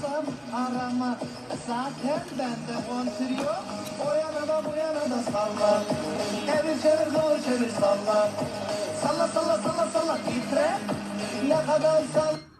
Sen arama. Zaten bende kontür yok. O yana da bu yana da salla. Evir çevir kıvır çevir salla. Salla salla salla salla. Titre. Ne kadar salla.